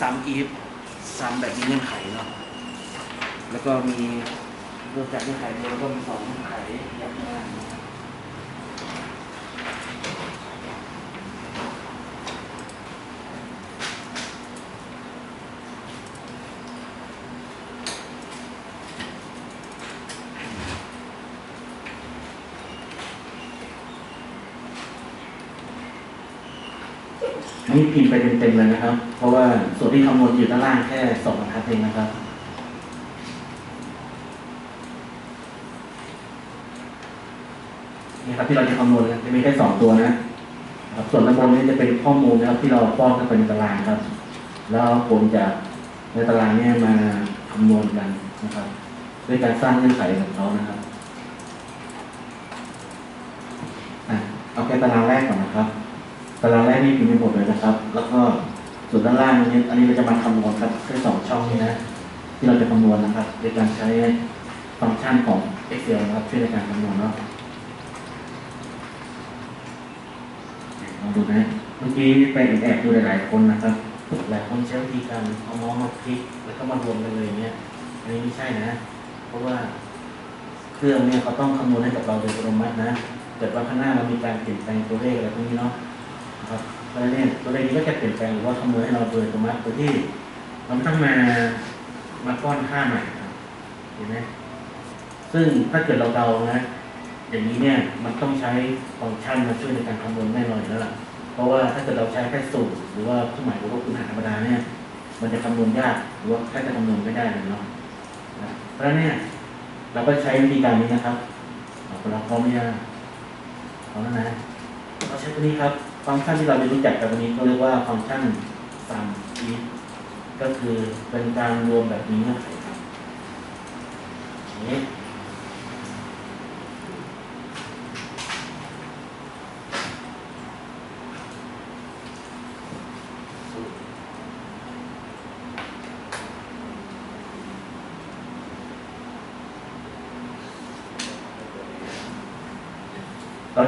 ซ้ำอีฟซ้ำแบบมีเงื่อนไขเนาะแล้วก็มีนอกจากเงื่อนไขเดียวแล้วก็มีสองเงื่อนไขยับหน้านะครับ อันนี้พิมพ์ไปเต็มๆเลยนะครับ เพราะว่าส่วนที่คำนวณอยู่ด้านล่างแค่สองบรรทัดเองนะครับนี่ครับที่เราจะคำนวณนะจะมีแค่สองตัวนะครับ ส่วนด้านบนนี้จะเป็นข้อมูลนะครับที่เราป้อนเข้าไปในตารางครับ แล้วผมจะในตารางนี้มาคำนวณกันนะครับด้วยการสร้างเงื่อนไขของเขานะครับอะเอาแค่ตารางแรกก่อน นะครับตารางแรกนี่พิมพ์ไปหมดเลยนะครับ แล้วก็ส่วนด้านล่างนี้อันนี้เราจะมาคำนวณครับแค่สองช่องนี้นะที่เราจะคำนวณนะครับโดยการใช้ฟังก์ชันของ Excel นะครับช่วยในการคำนวณเนาะลองดูนะเมื่อกี้ไปแอบดูหลายๆคนนะครับหลายคนใช้วิธีการเอาเมาส์มาคลิกแล้วก็มารวมกันเลยเนี่ยอันนี้ไม่ใช่นะ เพราะว่าเครื่องเนี่ยเขาต้องคำนวณให้กับเราโดยอัตโนมัตินะเกิดว่าข้างหน้าเรามีการเปลี่ยนแปลงตัวเลขอะไรพวกนี้เนาะ ครับเพราะฉะนั้นตัวเลขนี้ก็จะเปลี่ยนแปลงหรือว่าคำนวณให้เราโดยอัตโนมัติโดยที่เราไม่ต้องมามาป้อนค่าใหม่ครับเห็นไหมซึ่งถ้าเกิดเราเดานะอย่างนี้เนี่ยมันต้องใช้ฟังก์ชันมาช่วยในการคำนวณแน่นอนอยู่แล้วล่ะเพราะว่าถ้าเกิดเราใช้แค่สูตรหรือว่าเครื่องหมายหรือว่าคุณหารธรรมดาเนี่ย มันจะคำนวณยากหรือว่าแค่จะคำนวณไม่ได้เลยเนาะนเพราะเนี่ยเราก็ใช้วิธีการนี้นะครับเราพร้อมหรือยังพร้อมแล้วนะเราใช้ตัวนี้ครับ ฟังก์ชันที่เราจะรู้จักกันวันนี้เขาเรียกว่าฟังก์ชัน sum if ก็คือเป็นการรวมแบบนี้นะครับ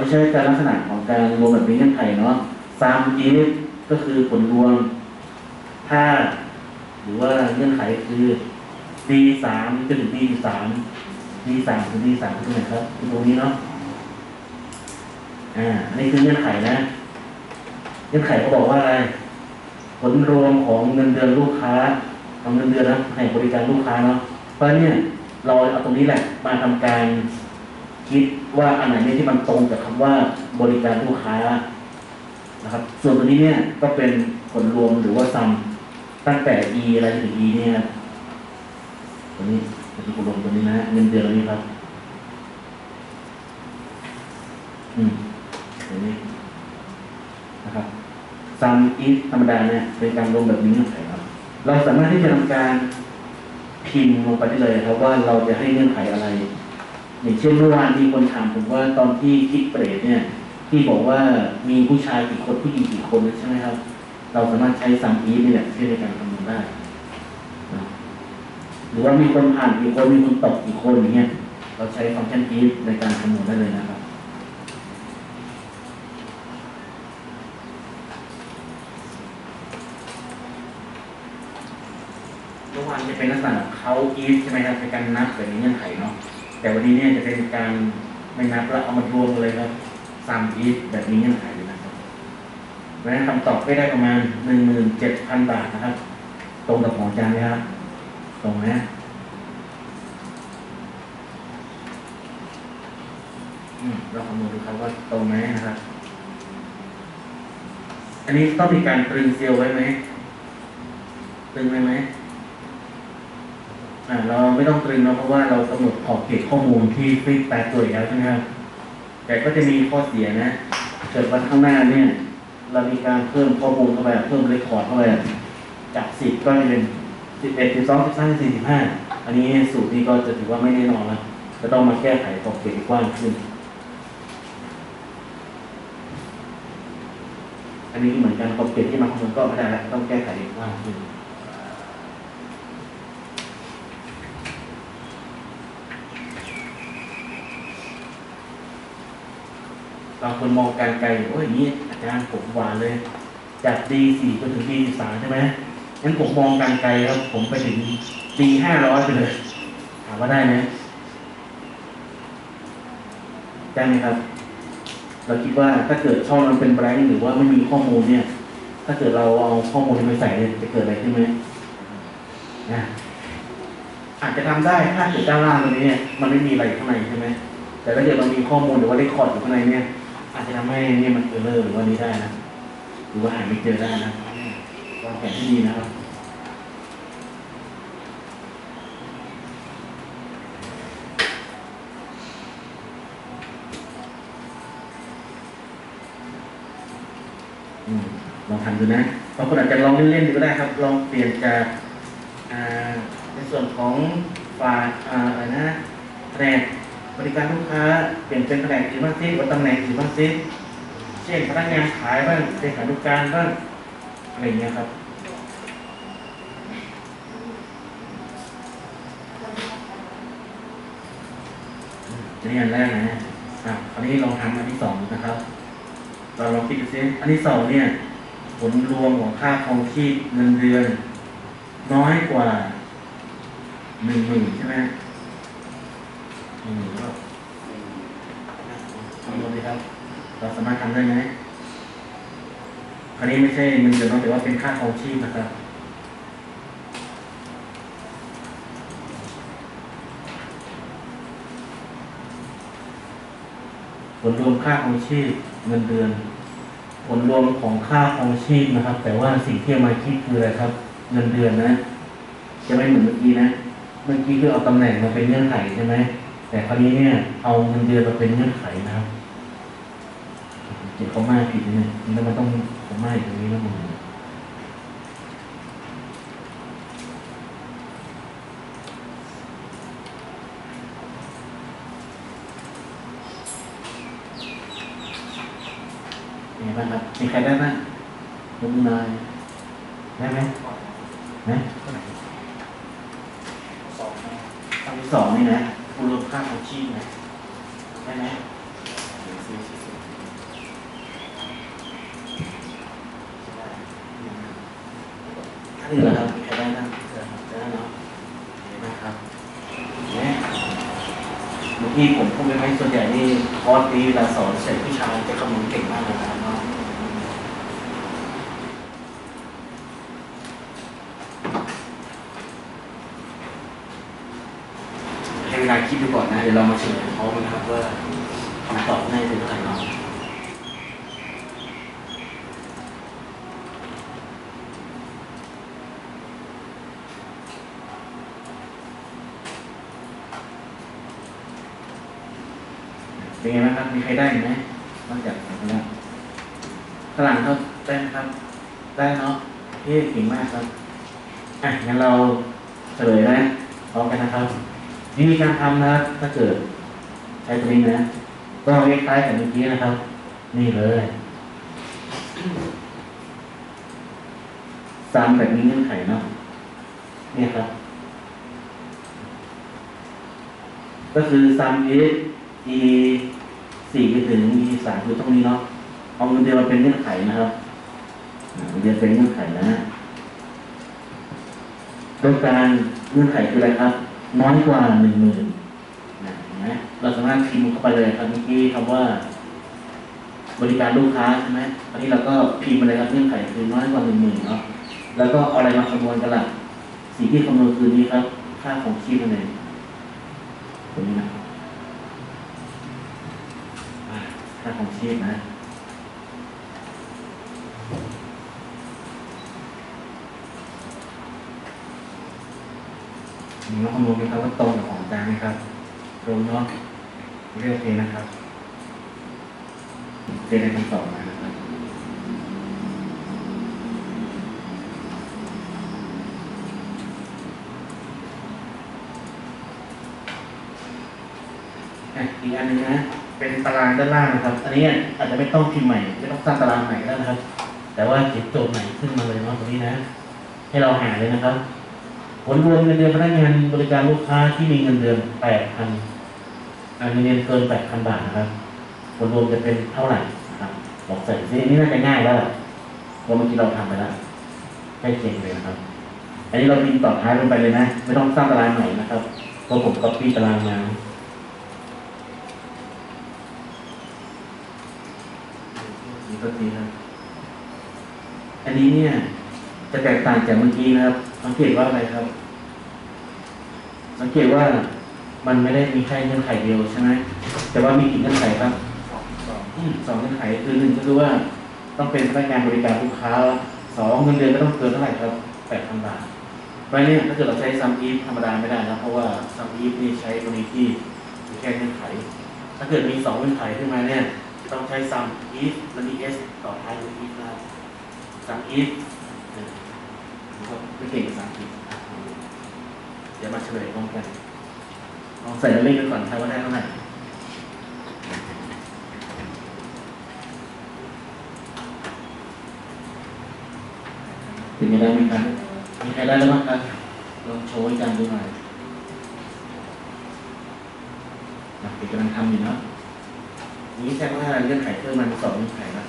อย่ใช้การลักษณะของการรวมแบบนี้เงื่อนไขเนาะ sum if ก็คือผลรวมถ้าหรือว่าเงื่อนไขคือ d สามจนถึง d สาม d สามถึง d สามคือตรงไหนครับตรงนี้เนาะอ่าอันนี้คือเงื่อนไขนะ เงื่อนไขเขาบอกว่าอะไร ผลรวมของเงินเดือนลูกค้าของเงินเดือนนะให้บริการลูกค้าเนาะเพราะเนี่ยเราเอาตรงนี้แหละมาทำการ คิดว่าอันไหนเนี่ยที่มันตรงกับคำว่าบริการลูกค้านะครับ ส่วนตัวนี้เนี่ยก็เป็นผลรวมหรือว่าซัมตั้งแต่ e อะไรถึง e เนี่ยตัวนี้เป็นผลรวมตัวนี้นะเงินเดือนนี้ครับ อืมตัวนี้นะครับซัม if ธรรมดาเนี่ยเป็นการรวมแบบนี้นะครับ เราสามารถที่จะทำการพิมพ์ลงไปได้เลยครับว่าเราจะให้เงื่อนไขอะไร อย่างเช่นเมื่อวานมีคนถามผมว่าตอนที่คิดเปรตเนี่ยที่บอกว่ามีผู้ชายกี่คนผู้หญิงกี่คนใช่ไหมครับ เราสามารถใช้ซัมอีฟนี่แหละช่วยในการคำนวณได้ หรือว่ามีคนผ่านกี่คนมีคนตกกี่คนอย่างเงี้ยเราใช้ฟังก์ชันอีในการคำนวณได้เลยนะครับเมื่อวานจะเป็นลักษณะเขาอีฟใช่ไหมครับเป็นการนับแบบนี้เงื่อนไขเนาะ แต่วันนี้เนี่ยจะเป็นการไม่นับแล้วเอามารวมเลยครับซัมอีแบบนี้เงื่อนไขเลยนะครับเพราะนั้นคำตอบก็ได้ประมาณหนึ่งหมื่นเจ็ดพันบาทนะครับ ตรงกับของอาจารย์ไหมครับ ตรงไหมอืมเราคำนวณดูครับว่าตรงไหมนะครับ อันนี้ต้องมีการตรึงเซลไว้ไหม ตรึงไว้ไหม เราไม่ต้องตรึงเนาะเพราะว่าเรากำหนดขอบเขตข้อมูลที่ฟิกแปดตัวแล้วใช่ไหมครับแต่ก็จะมีข้อเสียนะเกิดวันข้างหน้าเนี่ย เรามีการเพิ่มข้อมูลเข้าไป เพิ่มเรคคอร์ดเข้าไปจากสิบก็จะเป็นสิบเอ็ดสิบสองสิบสามสี่สิบห้าอันนี้สูตรนี้ก็จะถือว่าไม่แน่นอนแล้วจะต้องมาแก้ไขขอบเขตกว้างขึ้น อันนี้เหมือนกันขอบเขตที่มาคำนวณก็ไม่ได้แล้วต้องแก้ไขกว้างขึ้น บางคนมองการไกลโอ้ยอย่างนี้อาจารย์ผมหวานเลย จาก D4 จนถึง D3 ใช่ไหมงั้นผมมองการไกลครับผมไปถึง D500 ไปเลยถามว่าได้ไหมได้ไหมครับ เราคิดว่าถ้าเกิดช่องมันเป็นแบงค์หรือว่าไม่มีข้อมูลเนี่ย ถ้าเกิดเราเอาข้อมูลไปใส่เนี่ยจะเกิดอะไรขึ้นไหมนะอาจจะทำได้ถ้าเกิดด้านล่างตรงนี้เนี่ยมันไม่มีอะไรข้างในใช่ไหมแต่ถ้าเกิดเรามีข้อมูลหรือว่าได้คอร์ดอยู่ข้างในเนี่ย อาจจะทำให้เนี่ยมันเออร์เลอร์หรือว่านี้ได้นะหรือว่าหาไม่เจอได้นะวางแผนที่ดีนะครับอลองทำดูนะบางคนอาจจะลองเล่นๆดูก็ได้ครับ ลองเปลี่ยนจากในส่วนของฝ่ายอ่าอะไรนะแผนก บริการลูกค้าเปลี่ยนเป็นแผนกถือบ้างซิว่าตำแหน่งถือบ้างซิเช่นพนักงานขายบ้างเลขานุการบ้างอะไรอย่างเงี้ยครับอันนี้อันแรกนะอะคราวนี้ลองทำอันที่สองนะครับ เราลองคิดดูซิอันที่สองเนี่ย ผลรวมของค่าครองชีพเงินเดือน น้อยกว่าหนึ่งหมื่นใช่ไหม หนึ่งหมื่นก็คำดีครับ เราสามารถทำได้ไหมคราวนี้ไม่ใช่เงินเดือนนอะแต่ว่าเป็นค่าครองชีพนะครับผลรวมค่าของชีพเงินเดือน ผลรวมของค่าของชีพนะครับ แต่ว่าสิ่งที่มาคิดคืออะไรครับ เงินเดือนนะ จะไม่เหมือนเมื่อกี้นะ เมื่อกี้คือเอาตำแหน่งมาเป็นเงื่อนไขใช่ไหม แต่คราวนี้เนี่ย เอาเงินเดือนมาเป็นเงื่อนไขนะครับเจ็บเขามากผิดเนี่ยแล้วมันต้องเขามากตรงนี้นะมึงเป็นไงบ้างครับมีใครได้บ้างยกมือหน่อยได้ไหมนะสองนะคำที่สองนี่นะคุณรวมค่างอาชีพนะได้ไหมหนึ่งสี่สี่สิบท่านอื่นเหรอครับมีใครได้บ้างได้เนาะเห็นไหมครับเนี่ยบางทีผมพูดไปไหมส่วนใหญ่นี่คอร์สนี้เวลาสอนเสร็จผู้ชายจะคำนวณเก่งมากเลยนะ คิดดูก่อนนะ เดี๋ยวเรามาเฉลยพร้อมกันะครับว่าคำตอบน่าจะเป็นอะไรเนาะเป็นไงบ้างครับ มีใครได้ไหมนอกจากผมแล้วข้างหลังเขาได้ไหมครับ ได้เนาะเฮ้เก่งมากครับ อะงั้นเราเฉลยนะพร้อมกันนะครับ วิธีการทำนะครับ ถ้าเกิดใช้ตัวนี้นะ ก็คล้ายๆกับเมื่อกี้นะครับ นี่เลยซ้ำแบบนี้เงื่อนไขเนาะนี่ครับ ก็คือซ้ำ s e สี่ไปถึง e สามคือตรงนี้เนาะเอาเงินเดือนมาเป็นเงื่อนไขนะครับเงินเดือนเป็นเงื่อนไขนะต้องการเงื่อนไขคืออะไรครับ น้อยกว่าหนึ่งหมื่นนะเราสามารถพิมพ์เข้าไปเลยครับเมื่อกี้คำว่า บริการลูกค้าใช่ไหมอันนี้เราก็พิมพ์ไปเลยครับเงื่อนไขคือน้อยกว่าหนึ่งหมื่นเนาะแล้วก็เอาอะไรมาคำนวณกันล่ะสิ่งที่คำนวณคือนี้ครับ ค่าของชีพนั่นเองตรงนี้นะค่าของชีพนะมี น้องคำนวณไหมครับว่าตรงกับของอาจารย์ไหมครับ ตรงเนาะเรียกโอเคนะครับเจอในคำตอบมานะครับอะอีกอันหนึงนะ เป็นตารางด้านล่างนะครับ อันนี้อาจจะไม่ต้องพิมพ์ใหม่ ไม่ต้องสร้างตารางใหม่แล้วนะครับ แต่ว่าเขียนโจทย์ใหม่ขึ้นมาเลยเนาะตรงนี้นะ ให้เราหาเลยนะครับ ผลรวมเงินเดือนพนักงานบริการลูกค้าที่มีเงินเดือนแปดพันเงินเดือนเกินแปดพันบาทนะครับ ผลรวมจะเป็นเท่าไหร่นะครับบอกใส่ซินี่น่าจะง่ายแล้วแหละเพราะเมื่อกี้เราทำไปแล้วใกล้เคียงเลยนะครับ อันนี้เราพิมพ์ต่อท้ายลงไปเลยนะ ไม่ต้องสร้างตารางใหม่นะครับเพราะผมก๊อปปี้ตารางมานี่ก็ดีครับอันนี้เนี่ยจะแตกต่างจากเมื่อกี้นะครับ สังเกตว่าอะไรครับ สังเกตว่ามันไม่ได้มีแค่เงื่อนไขเดียวใช่ไหมแต่ว่ามีกี่เงื่อนไขครับสองเงื่อนไขคือหนึ่งก็คือว่าต้องเป็นพนักงานบริการลูกค้าสองเงินเดือนไม่ต้องเกินเท่าไหร่ครับแปดพันบาทเพราะนั้นเนี่ยถ้าเกิดเราใช้ซัมอีฟธรรมดาไม่ได้นะเพราะว่าซัมอีฟนี่ใช้กรณีที่มีแค่เงื่อนไข ถ้าเกิดมีสองเงื่อนไขขึ้นมาเนี่ยต้องใช้ซัมอีฟแล้วมีเอสต่อท้ายด้วยอีฟนะซัมอีฟ ก็ไม่เก่งภาษาอังกฤษเดี๋ยวมาเฉลยพร้อมกันลองใส่เลขกันก่อนครับว่าได้เท่าไหร่เป็นยังไงไหมครับมีใครได้แล้วบ้างครับลองโชว์ให้กันดูหน่อยนะเด็กกำลังทำอยู่เนาะนี้แสดงว่าเงื่อนไขเพิ่มมาสองเงื่อนไขแล้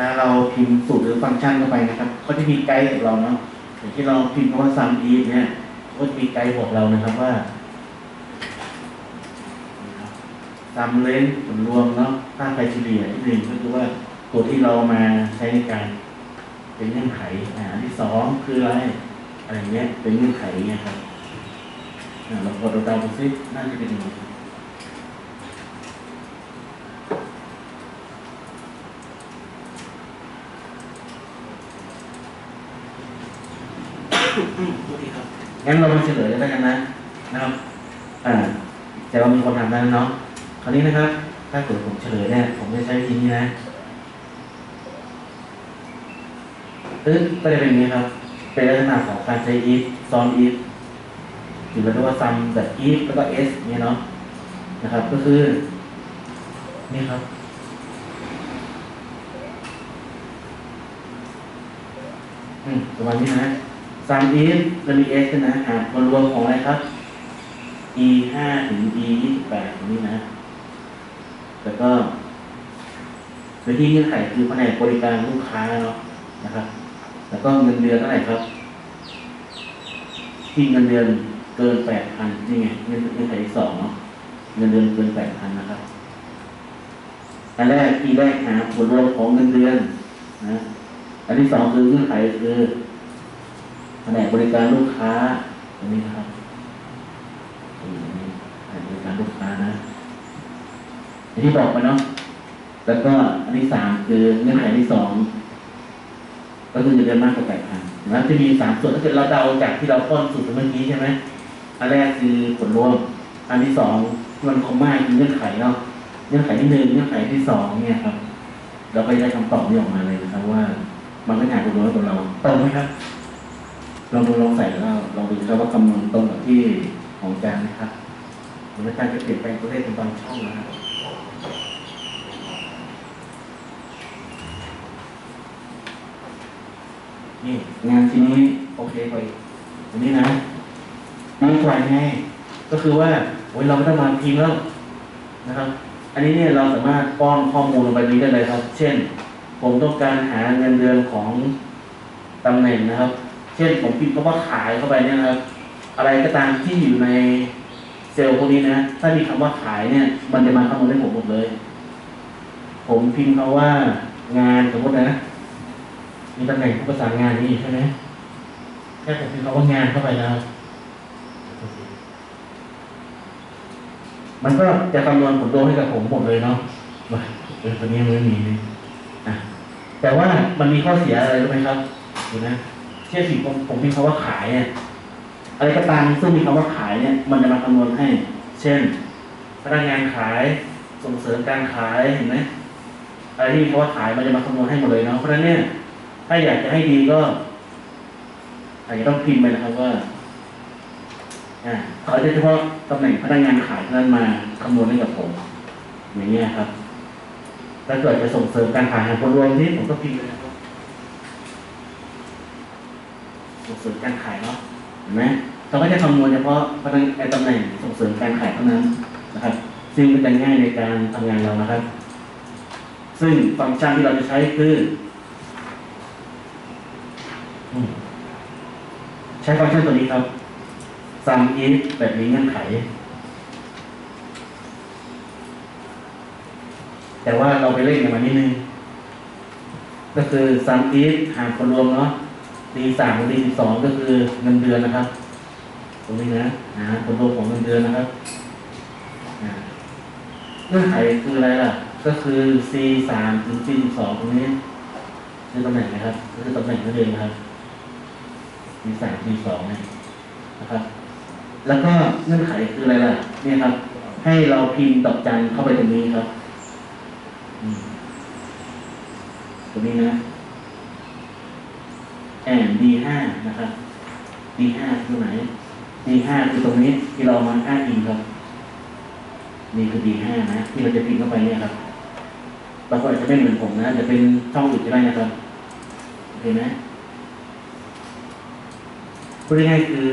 ลาเราพิมพ์สูตรหรือฟังก์ชันเข้าไปนะครับก็จะมีไกด์ของเราเนาะอย่างที่เราพิมพ์คำว่า sum if เนี่ยก็จะมีไกด์บอกเรานะครับว่าซัมเลนผลรวมเนาะค่าไครเฉลี่ยที่หนึ่งก็คือว่าตัวที่เรามาใช้ในการเป็นเงื่อนไขอ่าอันที่สองคืออะไรอะไรเงี้ยเป็นเงื่อนไขเงี้ยครับอ่าเรากดเราเดาดูซิน่าจะเป็นยังไงโอเคครับ งั้นเรามาเฉลยแล้วกันนะนะครับอ่าแต่ว่ามีคนทำได้แล้วเนาะคราวนี้นะครับ ถ้าเกิดผมเฉลยเนี่ยผมจะใช้วิธีนี้นะซึ่งก็จะเป็นอย่างนี้ครับ เป็นลักษณะของการใช้ if ซ้อน if หรือเราเรียกว่า sum แบบ if แล้วก็ s เนี่ยเนาะนะครับ ก็คือ นี่ครับอืมประมาณนี้นะ sum if แล้วมี s ด้วยนะหารรวมของอะไรครับ e ห้าถึง e ยี่สิบแปดตรงนี้นะ แล้วก็โดยที่เงื่อนไขคือแผนกบริการลูกค้าเนาะนะครับ แล้วก็เงินเดือนเท่าไหร่ครับ ที่เงินเดือนเกินแปดพันนี่ไงเงินเงื่อนไขที่สองเนาะเงินเดือนเกินแปดพันนะครับอันแรกที่แรกหาผลรวมของเงินเดือนนะ อันที่สองคือเงื่อนไขคือ แผนกบริการลูกค้าตรงนี้ครับอืมอันนี้การลูกค้านะอย่างที่บอกไปเนาะแล้วก็อันที่สามคือเงื่อนไขที่สองก็คือจะเดือนมากกว่าแปดพันแล้วจะมีสามส่วนถ้าเกิดเราเดาจากที่เราต้นสูตรเมื่อกี้ใช่ไหมอันแรกคือผลรวม อันที่สองมันคงมากคือเงื่อนไขเนาะเงื่อนไขที่หนึ่งเงื่อนไขที่สองเนี่ยครับ เราก็ได้คำตอบนี้ออกมาเลยนะครับว่า มันก็หาผลรวมกับเราตรงไหมครับ ลองดูลองใส่แล้วลองดูครับว่าคำนวณตรงกับที่ของอาจารย์นะครับอาจารย์จะเปลี่ยนแปลงตัวเลขเป็นบางช่องนะครับนี่งานทีนี้โอเคกว่าอีกอันนี้นะดีกว่าไงก็คือว่าโอ้ยเราไม่ต้องมาพิมพ์แล้วนะครับ อันนี้เนี่ยเราสามารถป้อนข้อมูลลงไปนี้ได้เลยครับ เช่น ผมต้องการหาเงินเดือนของตำแหน่งนะครับ เช่นผมพิมพ์คำว่าขายเข้าไปเนี่ยนะครับ อะไรก็ตามที่อยู่ในเซลล์พวกนี้นะ ถ้ามีคำว่าขายเนี่ย มันจะมาข้อมูลให้ผมหมดเลย ผมพิมพ์คำว่างานสมมตินะ มีตำแหน่งผู้ประสานงานนี่ใช่ไหมแค่ผมพิมพ์คำว่างานเข้าไปนะครับมันก็จะคำนวณผลรวมให้กับผมหมดเลยเนาะเออตัวนี้มันไม่มีนี่อะแต่ว่ามันมีข้อเสียอะไรรู้ไหมครับเห็นไหมเช่นสิผมผมพิมพ์คำว่าขายเนี่ยอะไรก็ตามซึ่งมีคำว่าขายเนี่ย มันจะมาคำนวณให้ เช่น พนักงานขายส่งเสริมการขายเห็นไหมอะไรที่มีคำว่าขายมันจะมาคำนวณให้หมดเลยเนาะเพราะฉะนั้นเนี่ย ถ้าอยากจะให้ดีก็อาจจะต้องพิมพ์ไปนะครับว่าอ่าเขาจะเฉพาะตำแหน่งพนักงานขายเท่านั้นมาคำนวณให้กับผม อย่างเงี้ครับถ้าเกิดจะส่งเสริมการขายหาคนรวมที่ผมก็พิมพ์เลยนะครับ ส่งเสริมการขายเนาะเห็นไหมเขาก็จะคำนวณเฉพาะพนักไอ้ตำแหน่งส่งเสริมการขายเท่านั้นนะครับ ซึ่งมันจะง่ายในการทำงานเรานะครับ ซึ่งฟังก์ชันที่เราจะใช้คือใช้ฟังก์ชันตัวนี้ครับ sum if แบบมีเงื่อนไข แต่ว่าเราไปเล่นกันมานิดนึง ก็คือ sum if หารคนรวมเนาะ d สามกับ d สิบสองก็คือเงินเดือนนะครับ ตรงนี้นะหาผลรวมของเงินเดือนนะครับเงื่อนไขคืออะไรล่ะ ก็คือ c สามถึง c สิบสองตรงนี้คือตำแหน่งนะครับคือตำแหน่งนั่นเองนะครับ c สาม c สองนะครับ แล้วก็เงื่อนไขคืออะไรล่ะ เนี่ยครับ ให้เราพิมพ์ดอกจันเข้าไปตรงนี้ครับตรงนี้นะ แอน D5 นะครับ D5 คือไหน D5 คือตรงนี้ที่เรามาอ้างอิงครับ นี่คือ D5 นะ ที่เราจะพิมพ์เข้าไปเนี่ยครับบางคนอาจจะไม่เหมือนผมนะจะเป็นช่องอื่นก็ได้นะครับโอเคไหมพูดง่ายๆคือ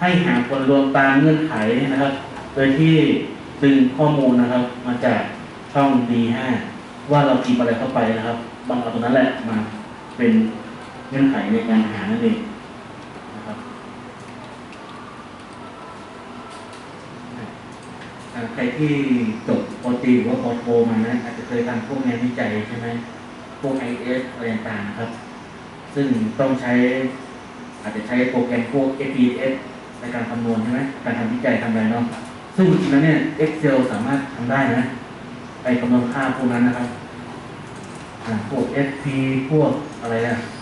ให้หาผลรวมตามเงื่อนไขนะครับ โดยที่ดึงข้อมูลนะครับ มาจากช่อง D5 ว่าเราพิมพ์อะไรเข้าไปนะครับ บางเอาตรงนั้นแหละมาเป็น เงื่อนไขในการหานั่นเองนะครับใครที่จบปตีหรือว่าปโทมานะอาจจะเคยทำพวกงานวิจัยใช่ไหมพวก IS อะไรต่างๆครับ ซึ่งต้องใช้อาจจะใช้โปรแกรมพวก APS ในการคำนวณใช่ไหมการทำวิจัยทำอะไรเนาะซึ่งจริงๆแล้วเนี่ย Excel สามารถทำได้นะ ไปคำนวณค่าพวกนั้นนะครับพวก SP พวกอะไรอะค่า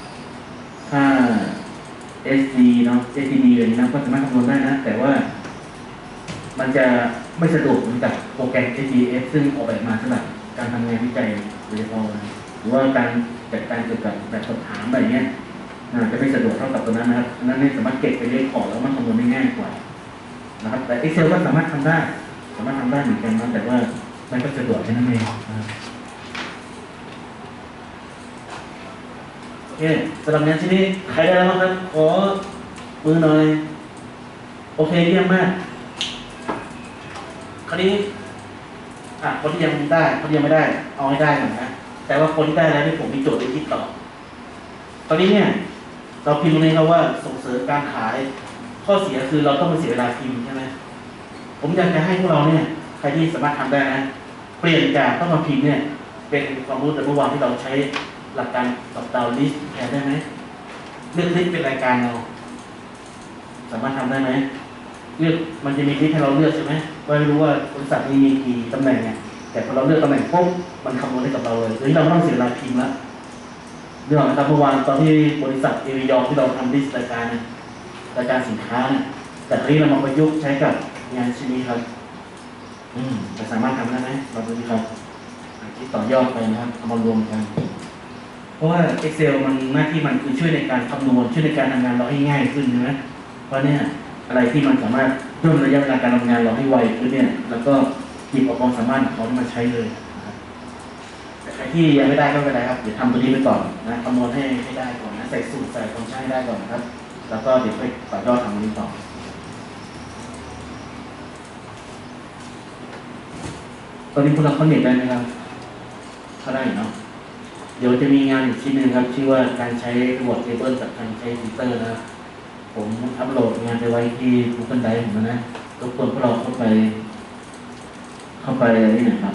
SD เนาะ STD อะไรนี้นะก็สามารถคำนวณได้นะ แต่ว่า มันจะไม่สะดวกเหมือนกับโปรแกรม APS ซึ่งออกแบบมาสำหรับการทำงานวิจัยโดยเฉพาะนะหรือว่าการจัดการเกี่ยวกับแบบสอบถามอะไรเงี้ยจะไม่สะดวกเท่ากับตัวนั้นนะครับนั้นนี่สามารถเก็บไปเลขขอแล้วมันคำนวณได้ง่ายกว่านะครับ แต่ Excel ก็สามารถทำได้ สามารถทำได้เหมือนกันนะแต่ว่ามันก็สะดวกแค่นั้นเองนะครับโอ เคสำหรับงานชิ้นนี้ใครได้แล้วบ้างครับขอมือหน่อย โอเคเยี่ยมมาก คราวนี้อะคนที่ยังได้คนที่ยังไม่ได้ เอาให้ได้หน่อยนะ แต่ว่าคนที่ได้แล้วนี่ผมมีโจทย์ให้คิดต่อ ตอนนี้เนี่ย เราพิมพ์ตรงนี้ครับว่าส่งเสริมการขาย ข้อเสียคือเราต้องมาเสียเวลาพิมพ์ใช่ไหมผมอยากจะให้พวกเราเนี่ย ใครที่สามารถทำได้นะ เปลี่ยนจากต้องมาพิมพ์เนี่ย เป็นความรู้แต่เมื่อวานที่เราใช้ หลักการตอบดาวลิสแทนได้ไหมเลือกลิสเป็นรายการเรา สามารถทำได้ไหมเลือกมันจะมีลิสให้เราเลือกใช่ไหมว่าไม่รู้ว่าบริษัทนี้มีกี่ตำแหน่งเนี่ยแต่พอเราเลือกตำแหน่งปุ๊บมันคำนวณให้กับเราเลยโดยที่เราไม่ต้องเสียเวลาพิมพ์ละเรื่องนะครับเมื่อวานตอนที่บริษัทเอวิยอที่เราทำลิสรายการรายการสินค้าเนี่ยแต่ทีนี้เรามาประยุกต์ใช้กับงานชิ้นนี้ครับ อืมจะสามารถทำได้ไหมเราดูดีครับอะคิดต่อยอดไปนะครับเอามารวมกัน ราะว่า Excel มันหน้าที่มันคือช่วยในการคำนวณช่วยในการทำงานเราให้ง่ายขึ้นใช่ไหมเพราะเนี่ยอะไรที่มันสามารถเพิ่มระยะเวลาการทำงานเราให้ไวขึ้นเนี่ย แล้วก็หยิบเอาความสามารถของเขามาใช้เลยนะแต่ใครที่ยังไม่ได้ก็ไม่เป็นไรครับเดี๋ยวทำตัวนี้ไปก่อนนะคำนวณให้ให้ได้ก่อนนะใส่สูตรใส่ฟังก์ชันให้ได้ก่อนนะครับ แล้วก็เดี๋ยวไปต่อยอดทำตรงนี้ต่อตอนนี้พวกเราเขาเนตได้ไหมครับเขาได้เนาะ ดี๋ยวจะมีงานอีกชิ้นหนึ่งครับ ชื่อว่าการใช้ระบบเทเบิลกับการใช้ฟิลเตอร์นะครับผมอัปโหลดงานไปไว้ที่ Google Drive ผมนะทุกคนพวกเราเข้าไป เข้าไปนี่น่อยครับ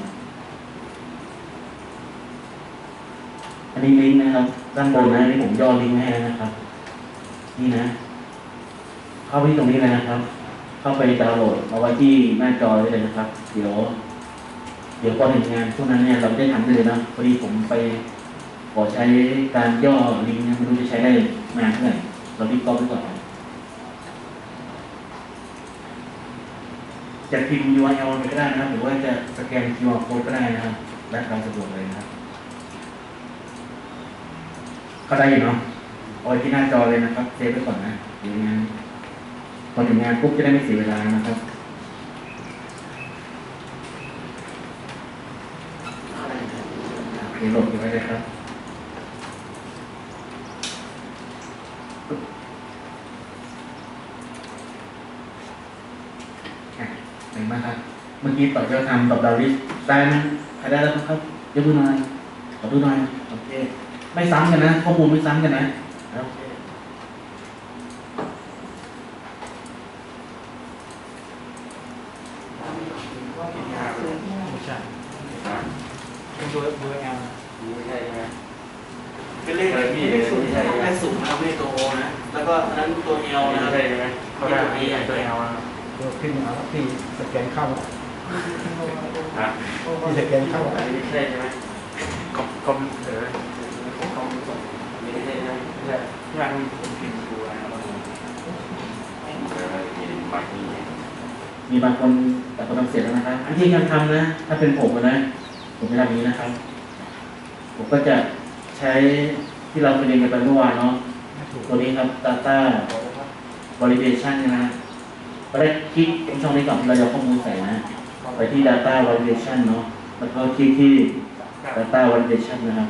อันนี้ลิงก์นะครับด้านบนนะนนี้ผมย่อลิงก์ให้นะครับ นี่นะ เข้าไปที่ตรงนี้เลยนะครับ เข้าไปดาวน์โหลดเอาไว้ที่หน้าจอได้เลยนะครับ เดี๋ยว เดี๋ยวพอถึงงานช่วงนั้นเนี่ยเราได้ทำได้เลยนะพอดีผมไป อใช้การย่อลิงก์นะไม่รู้จะใช้ได้นานเท่าไหร่เรารีบก๊อปไว้ก่อนจะพิมพ์ URL ไปก็ได้นะครับหรือว่าจะสแกน QR code ก็ได้นะครับและเราสะดวกเลยนะครับเข้าได้อยู่เนาะเอาไว้ที่หน้าจอเลยนะครับเซฟไว้ก่อนนะเดี๋ยวงานพอถึงงานปุ๊บจะได้ไม่เสียเวลานะครับโอเคโหลดไว้เลยครับ อะเห็นไหมครับ เมื่อกี้ต่อยอดทำตอบดาวิสได้ไหมใครได้แล้วครับยกมือหน่อยขอดูหน่อยโอเค ไม่ซ้ำกันนะข้อมูลไม่ซ้ำกันนะโอเค ไม่ใช่เป็นตัวเบอร์แอล ไม่ใช่ใช่ไหม เป็นเลขเลขศูนย์เลขศูนย์นะครับเลขตัวโอนะ แล้วก็อันนั้นตัวเอล ไม่ นะครับ ใช่ใช่ไหมเขาได้ที่ตัวเอลนะ ตัวขึ้นเอาที่สแกนเข้า ฮะ ที่สแกนเข้า อันนี้ไม่ใช่ใช่ไหมคอมคอมเออคอมส่งไม่ใช่ใช่ไหมไม่ใช่ที่มันเป็นพิ มพ์ดูนะครับเออมีบัตรนี้มีบางคนแต่คนทำเสร็จแล้วนะครับอันที่ยังทำนะ ถ้าเป็นผมนะ ผมจะทำอย่างนี้นะครับ ผมก็จะใช้ที่เราไปเรียนกันไปเมื่อวานเนาะไม่ถูกตัวนี้ครับ data validation ใช่ไหมก็ได้คลิกตรงช่องนี้ก่อนที่เราจะเอาข้อมูลใส่นะ ไปที่ data validation เนาะแล้วก็คลิกที่ data validation นะครับ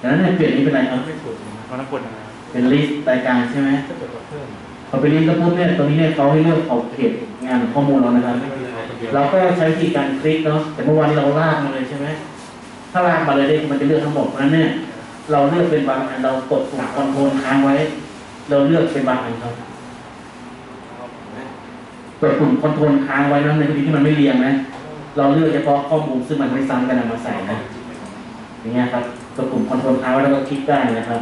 จากนั้นเนี่ยเปลี่ยนนี้เป็นอะไรครับ ไม่ถูกนะมันต้องกดนะเป็น list รายการใช่ไหมถ้าเกิดว่าเพิ่มพอไป list แล้วปุ๊บเนี่ยตรงนี้เนี่ยเขาให้เลือกเอาเพจงานข้อมูลเรานะครับเราก็ใช้วิธีการคลิกเนาะ แต่เมื่อวานนี้เราลากมาเลยใช่ไหม ถ้าลากมาเลยเนี่ยมันจะเลือกทั้งหมดเพราะฉะนั้นเนี่ยเราเลือกเป็นบางอันเรากดปุ่มคอนโทรลค้างไว้ เราเลือกเป็นบางอันครับ กดปุ่มคอนโทรลค้างไว้นะในกรณีที่มันไม่เรียงนะ เราเลือกเฉพาะข้อมูลซึ่งมันไม่ซ้ำกันเอามาใส่นะ อย่างเงี้ยครับกลุ่มคอนโทรลค้างไว้แล้วก็คลิกได้นะครับ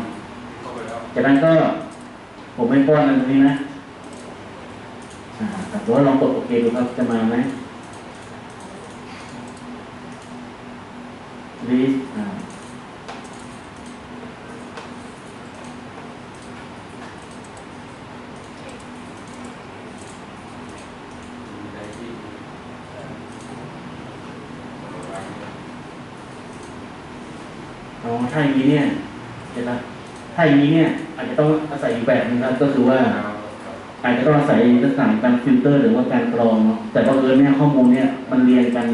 จากนั้นก็ผมไม่ป้อนอันตรงนี้นะแต่ว่าลองกดโอเคดูครับจะมาไหม list อ่า ถ้าอย่างนี้เนี่ยเห็นไหมถ้าอย่างนี้เนี่ย อาจจะต้องอาศัยอีกแบบหนึงครับก็คือว่า อาจจะต้องอาศัยลักษณะของการฟิลเตอร์หรือว่าการกรองเนาะแต่บังเอิญเนี่ยข้อมูลเนี่ยมันเรียงกัน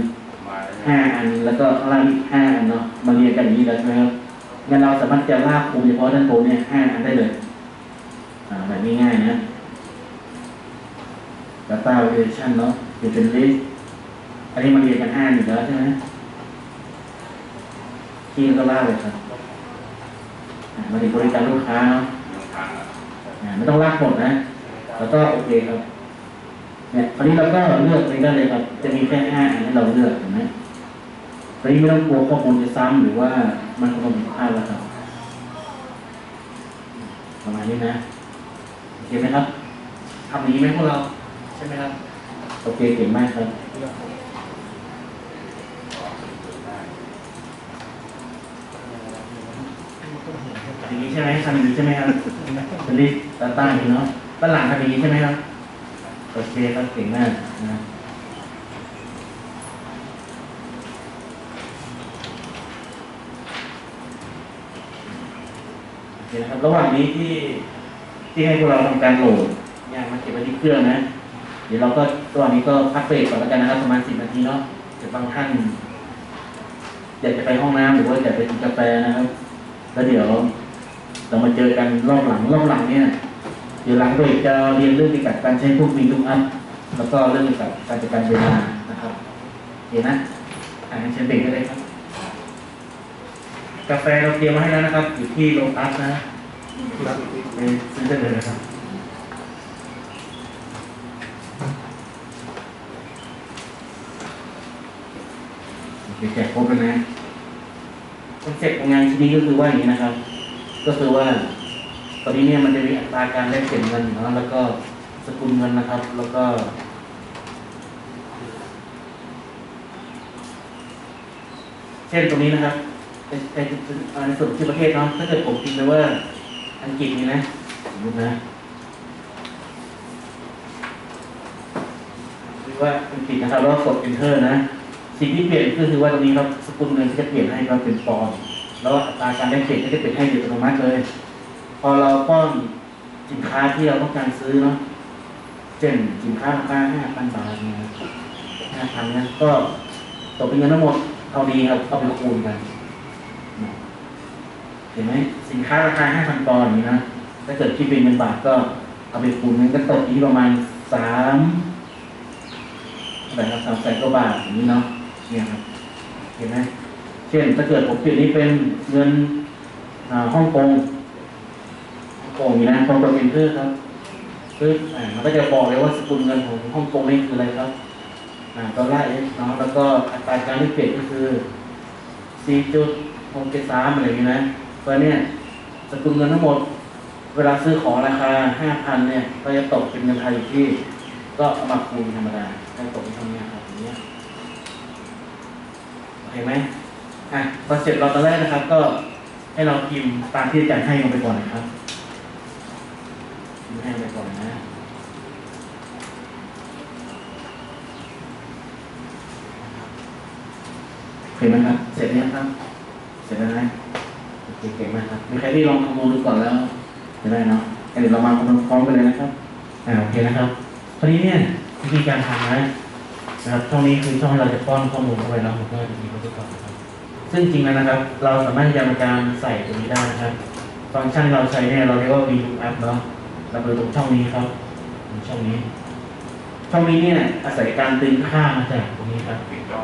ห้าอันแล้วก็ข้างล่างอีกห้าอันเนาะมันเรียงกันอย่างนี้แล้วใช่ไหมครับงั้นเราสามารถจะลากคูณเฉพาะด้านบนเนี่ยห้าอันได้เลยอ่าแบบง่ายๆนะ data validation เนาะเดี๋ยวเป็น list อันนี้มันเรียงกันห้าอันอยู่แล้วใช่ไหมที่ก็ลากเลยครับ อ่ามาถึงบริการลูกค้าเนาะทางอ่าไม่ต้องลากหมดนะ แล้วก็โอเคครับเนี่ยคราวนี้เราก็เลือกไปได้เลยครับ จะมีแค่ห้าอันให้เราเลือกเห็นไหมคราวนี้ไม่ต้องกลัวข้อมูลจะซ้ำหรือว่ามันคงผิดพลาดแล้วครับประมาณนี้นะโอเคไหมครับทำอย่างนี้ไหมพวกเราใช่ไหมครับโอเคเก่งมากครับ อย่างนี้ใช่ไหมทำอย่างนี้ใช่ไหมครับเป็นลิตตาต้าอย่างนี้เนาะด้านหลังทำอย่างนี้ใช่ไหมครับโอเคครับเก่งมากนะครับโอเคนะครับระหว่างนี้ที่ที่ให้พวกเราทำการโหลดงานมาเก็บไว้ที่เครื่องนะ เดี๋ยวเราก็ระหว่างนี้ก็พักเบรกก่อนแล้วกันนะครับประมาณสิบนาทีเนาะเดี๋ยวบางท่านอยากจะไปห้องน้ำหรือว่าอยากไปกินกาแฟนะครับ แล้วเดี๋ยว เรามาเจอกันรอบหลังรอบหลังเนี่ยเดี๋ยวหลังเบรกจะเรียนเรื่องเกี่ยวกับการใช้พวกมีลูกอัพแล้วก็เรื่องเกี่ยวกับการจัดการเวลานะครับเห็นนะอ่านเชิญเบรกได้เลยครับ กาแฟเราเตรียมมาให้แล้วนะครับ อยู่ที่โรงอัพนะไปซื้อได้เลยนะครับโอเคแจกครบแล้วนะคอนเซ็ปต์ของงานชิ้นนี้ก็คือว่าอย่างนี้นะครับ ก็คือว่า ตอนนี้เนี่ยมันจะมีอัตราการแลกเปลี่ยนเงินนะแล้วก็สกุลเงินนะครับ แล้วก็ เช่นตรงนี้นะครับในในส่วนที่ประเทศเนาะถ้าเกิดผมพิมพ์ไปว่า อังกฤษนี่นะสมมตินะคือว่าอังกฤษนะครับแล้วก็กด enter นะ สิ่งที่เปลี่ยนก็คือว่าตรงนี้ครับสกุลเงินก็จะเปลี่ยนให้เราเป็นปอนด์ แล้วอัตราการได้เปลี่ยนก็จะเปลี่ยนให้โดยอัตโนมัติเลย พอเราป้อนสินค้าที่เราต้องการซื้อเนาะเช่นสินค้าราคาห้าพันบาทเนี่ยห้าพันเนี่ยก็ตกเป็นเงินทั้งหมดเท่านี้ครับเอาไปคูณกันเห็นไหมสินค้าราคาห้าพันปอนด์อย่างนี้นะถ้าเกิดคิดเป็นเงินบาทก็เอาไปคูณมันก็ตกที่ประมาณสามอะไรครับสามแสนกว่าบาทอย่างนี้เนาะเนี่ยครับเห็นไหม เช่นถ้าเกิดผมเปลี่ยนนี้เป็นเงินฮ่องกงฮ่องกงนี่นะฮ่องกงเป็นเพื่อครับคือมันก็จะบอกเลยว่าสกุลเงินของฮ่องกงนี่คืออะไรครับอ่าดอลลาร์เอสเนาะแล้วก็อัตราการที่เปลี่ยนก็คือสี่จุดหกเจ็ดสามอะไรอย่างนี้นะเพราะเนี่ยสกุลเงินทั้งหมด เวลาซื้อของราคาห้าพันเนี่ย ก็จะตกเป็นเงินไทยอยู่ที่ ก็เอามาคูณธรรมดาก็ตกเป็นเท่านี้ครับอย่างเงี้ยโอเคไหม อะพอเสร็จเราตอนแรกนะครับ ก็ให้เราพิมพ์ตามที่อาจารย์ให้ลงไปก่อนนะครับพิมพ์ให้ลงไปก่อนนะโอเคไหมครับ เสร็จแล้วครับ เสร็จแล้วนะโอเคเก่งมากครับมีใครที่ลองคำนวณดูก่อนแล้วจะได้เนาะเดี๋ยวเรามาคำนวณพร้อมกันเลยนะครับ อ่าโอเคนะครับคราวนี้เนี่ยวิธีการทำนะนะครับช่องนี้คือช่องที่เราจะป้อนข้อมูลเข้าไปแล้วผมก็จะมีข้อมูลก่อนนะครับ ซึ่งจริงแล้วนะครับ เราสามารถที่จะมาการใส่ตรงนี้ได้นะครับ ฟังก์ชันที่เราใช้เนี่ยเราเรียกว่า VLOOKUP เนาะเราไปตรงช่องนี้ครับตรงช่องนี้ ช่องนี้เนี่ยอาศัยการตึงค่ามาจากตรงนี้ครับปิดจอ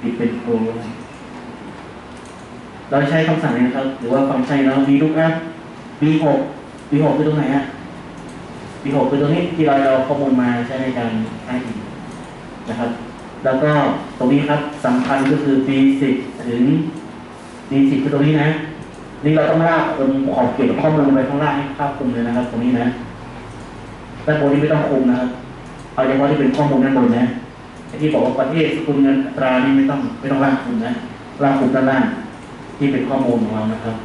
ปิดเป็นโครงเราใช้คำสั่งนี้นะครับ หรือว่าฟังก์ชันเนาะ VLOOKUP V6 V6 คือตรงไหนฮะ V6 คือตรงนี้ที่เราเอาข้อมูลมาใช้ในการอ้างอิง นะครับ แล้วก็ตรงนี้ครับสำคัญก็คือ B10 ถึง B10 คือตรงนี้นะ นี่เราต้องลากคนขอบเก็บข้อมูลไปข้างล่างให้ครอบคลุมเลยนะครับ ตรงนี้นะด้านบนนี้ไม่ต้องคุมนะครับ เอาเฉพาะที่เป็นข้อมูลด้านบนนะที่บอกว่าประเทศสกุลเงินตรานี่ไม่ต้องไม่ต้องร่างคุมนะร่างคุมด้านล่างที่เป็นข้อมูลของเรานะครับ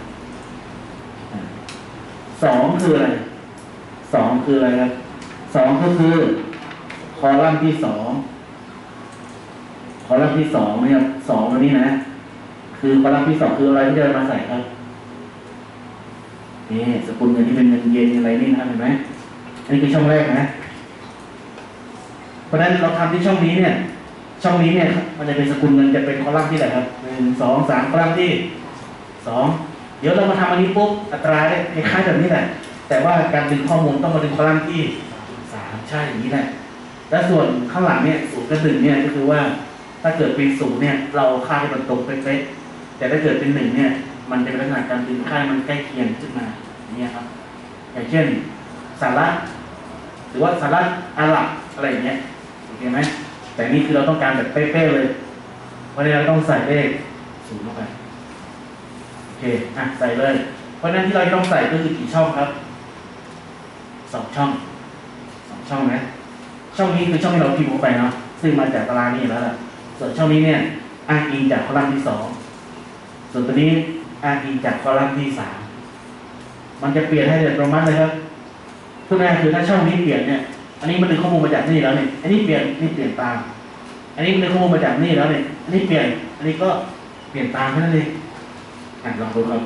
สองคืออะไรสองคืออะไรครับสองก็คือ คอลัมน์ที่สอง คอลัมน์ที่สองเนี่ยสองตัวนี้นะ คือคอลัมน์ที่สองคืออะไรที่จะมาใส่ครับนี่สกุลเงินที่เป็นเงินเยนอะไรนี่นะเห็นไหมอันนี้คือช่องแรกนะ เพราะฉะนั้นเราทำที่ช่องนี้เนี่ย ช่องนี้เนี่ย มันจะเป็นสกุลเงินจะเป็นคอลัมน์ที่ไหนครับหนึ่งสองสามคอลัมน์ที่สองเดี๋ยวเรามาทำอันนี้ปุ๊บอัตราเนี่ยคล้ายๆแบบนี้แหละแต่ว่าการดึงข้อมูลต้องมาดึงคอลัมน์ที่สามใช่อย่างนี้แหละแล้วส่วนข้างหลังเนี่ยศูนย์กับหนึ่งเนี่ยก็คือว่า ถ้าเกิดเป็นศูนย์เนี่ยเราค่าให้มันตรงเป๊ะๆแต่ถ้าเกิดเป็นหนึ่งเนี่ย มันจะเป็นลักษณะการดึงค่ามันใกล้เคียงขึ้นมาอย่างเงี้ยครับอย่างเช่นสาระหรือว่าสาระอาหรับอะไรอย่างเงี้ยโอเคไหมแต่นี่คือเราต้องการแบบเป๊ะๆเลยเพราะฉะนั้นเราต้องใส่เลขศูนย์เข้าไปโอเคอะใส่เลย เพราะฉะนั้นที่เราต้องใส่ก็คือกี่ช่องครับสองช่องสองช่องนะช่องนี้คือช่องที่เราพิมพ์เข้าไปเนาะซึ่งมาจากตารางนี้แล้วล่ะ ส่วนช่องนี้เนี่ยอ้างอิงจากคอลัมน์ที่สองส่วนตัวนี้อ้างอิงจากคอลัมน์ที่สามมันจะเปลี่ยนให้เด็ดตระมาณเลยครับทุกแม่คือถ้าช่องนี้เปลี่ยนเนี่ย อันนี้มันดึงข้อมูลมาจากนี่แล้วเนี่ยอันนี้เปลี่ยนนี่เปลี่ยนตาม อันนี้มันดึงข้อมูลมาจากนี่แล้วเนี่ยอันนี้เปลี่ยน อันนี้ก็เปลี่ยนตามแค่นั้นเองลองดูครับ